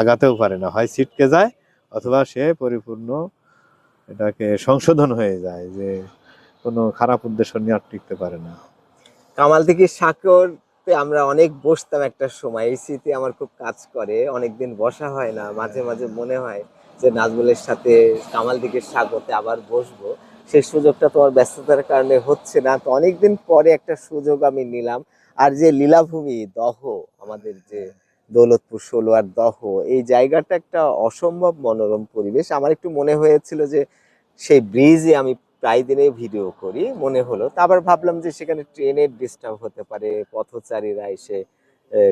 আগাতেও পারে না। হয় ছিটকে যায় অথবা সে পরিপূর্ণ এটাকে সংশোধন হয়ে যায় যে কোনো খারাপ উদ্দেশ্য নিয়ে আর টিকতে পারে না। কামাল থেকে সাকরতে আমরা অনেক বসতাম একটা সময়। এই স্মৃতি আমার খুব কাজ করে। অনেকদিন বসা হয় না, মাঝে মাঝে মনে হয় যে নাজমুলের সাথে কামাল দিকে সাগরতে আবার বসবো। সেই সুযোগটা তোমার ব্যস্ততার কারণে হচ্ছে না। তো অনেকদিন পরে একটা সুযোগ আমি নিলাম। আর যে লীলাভূমি, দহ, আমাদের যে দৌলতপুর ষোলোয়ার দহ এই জায়গাটা একটা অসম্ভব মনোরম পরিবেশ। আমার একটু মনে হয়েছিল যে সেই ব্রিজে আমি প্রায় দিনে ভিডিও করি মনে হলো। তা আবার ভাবলাম যে সেখানে ট্রেনের ডিস্টার্ব হতে পারে পথচারীরা এসে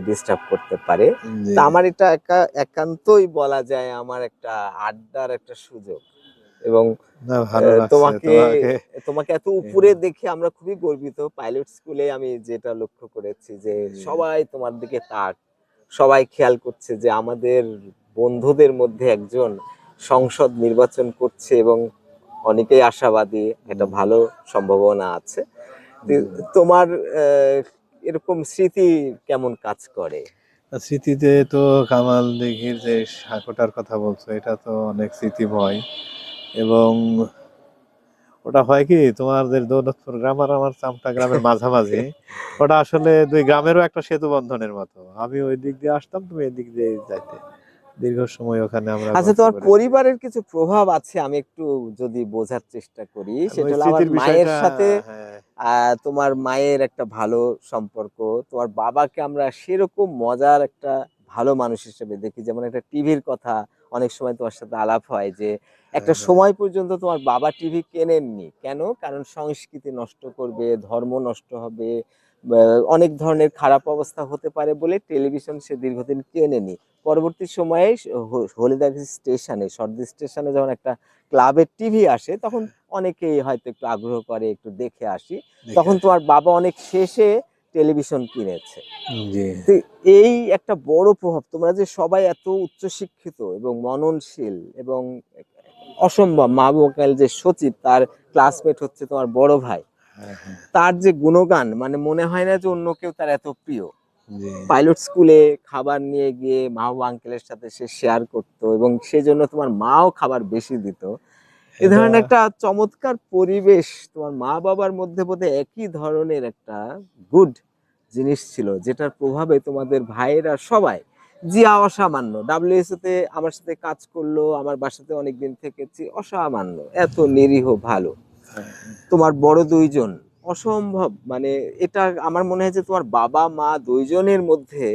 ডিস্টার্ব করতে পারে। তা আমার এটা একা- একান্তই বলা যায় আমার একটা আড্ডার একটা সুযোগ। এবং তোমাকে তোমাকে। এত উপরে দেখে আমরা খুবই গর্বিত। পাইলট স্কুলে আমি যেটা লক্ষ্য করেছি যে সবাই তোমার দিকে তাক সবাই খেয়াল করছে যে আমাদের বন্ধুদের মধ্যে একজন সংসদ নির্বাচন করছে এবং অনেকেই আশাবাদী একটা ভালো সম্ভাবনা আছে। তোমার এরকম স্মৃতি কেমন কাজ করে? স্মৃতিতে তো কামাল দিঘির যে সাঁকোটার কথা বলছো এটা তো অনেক স্মৃতিময়। এবং ওটা হয় কি তোমাদের দৌলতপুর গ্রাম আর আমার চামটা গ্রামের মাঝামাঝি। ওটা আসলে দুই গ্রামেরও একটা সেতু বন্ধনের মতো। আমি ওই দিক দিয়ে আসতাম তুমি এই দিক দিয়ে যাইতে। দীর্ঘ সময় ওখানে আমরা আচ্ছা তোমার পরিবারের কিছু প্রভাব আছে? আমি একটু যদি বোঝার চেষ্টা করি সেটা হলো আমার মায়ের সাথে হ্যাঁ, তোমার মায়ের একটা ভালো সম্পর্ক তোমার বাবাকে আমরা সেরকম মজার একটা ভালো মানুষ হিসেবে দেখি যেমন একটা টিভির কথা অনেক সময় তোমার সাথে আলাপ হয় যে একটা হ্যাঁ, সময় পর্যন্ত তোমার বাবা টিভি কেনেননি? কেন? কারণ সংস্কৃতি নষ্ট করবে ধর্ম নষ্ট হবে অনেক ধরনের খারাপ অবস্থা হতে পারে বলে টেলিভিশন সে দীর্ঘদিন কেনেনি। পরবর্তী সময়ে হলিদাস স্টেশনে সর্দি স্টেশনে যখন একটা ক্লাবের টিভি আসে তখন অনেকেই হয়তো একটু আগ্রহ করে একটু দেখে আসি। তখন তোমার বাবা অনেক শেষে টেলিভিশন কিনেছে। এই একটা বড় প্রভাব তোমরা যে সবাই এত উচ্চশিক্ষিত এবং মননশীল এবং অসম্ভব মাহবুকাল যে সচিব তার ক্লাসমেট হচ্ছে তোমার বড় ভাই হ্যাঁ, হ্যাঁ, তার যে গুণগান মানে মনে হয় না যে অন্য কেউ তার এত প্রিয়। পাইলট স্কুলে খাবার নিয়ে গিয়ে মাহবুব আঙ্কেলের সাথে সে শেয়ার করতো এবং সেজন্য তোমার মাও খাবার বেশি দিত। এ ধরনের একটা চমৎকার পরিবেশ তোমার মা বাবার মধ্যে বোধহয় একই ধরনের একটা গুড জিনিস ছিল যেটার প্রভাবে তোমাদের ভাইয়েরা সবাই জিয়া অসামান্য। ডাব্লিউএসও তে আমার সাথে কাজ করল আমার বাসাতে অনেকদিন থেকেছি অসামান্য এত নিরীহ ভালো। হ্যাঁ, তোমার বড় দুইজন অসম্ভব মানে এটা আমার মনে হয় যে তোমার বাবা মা দুইজনের মধ্যে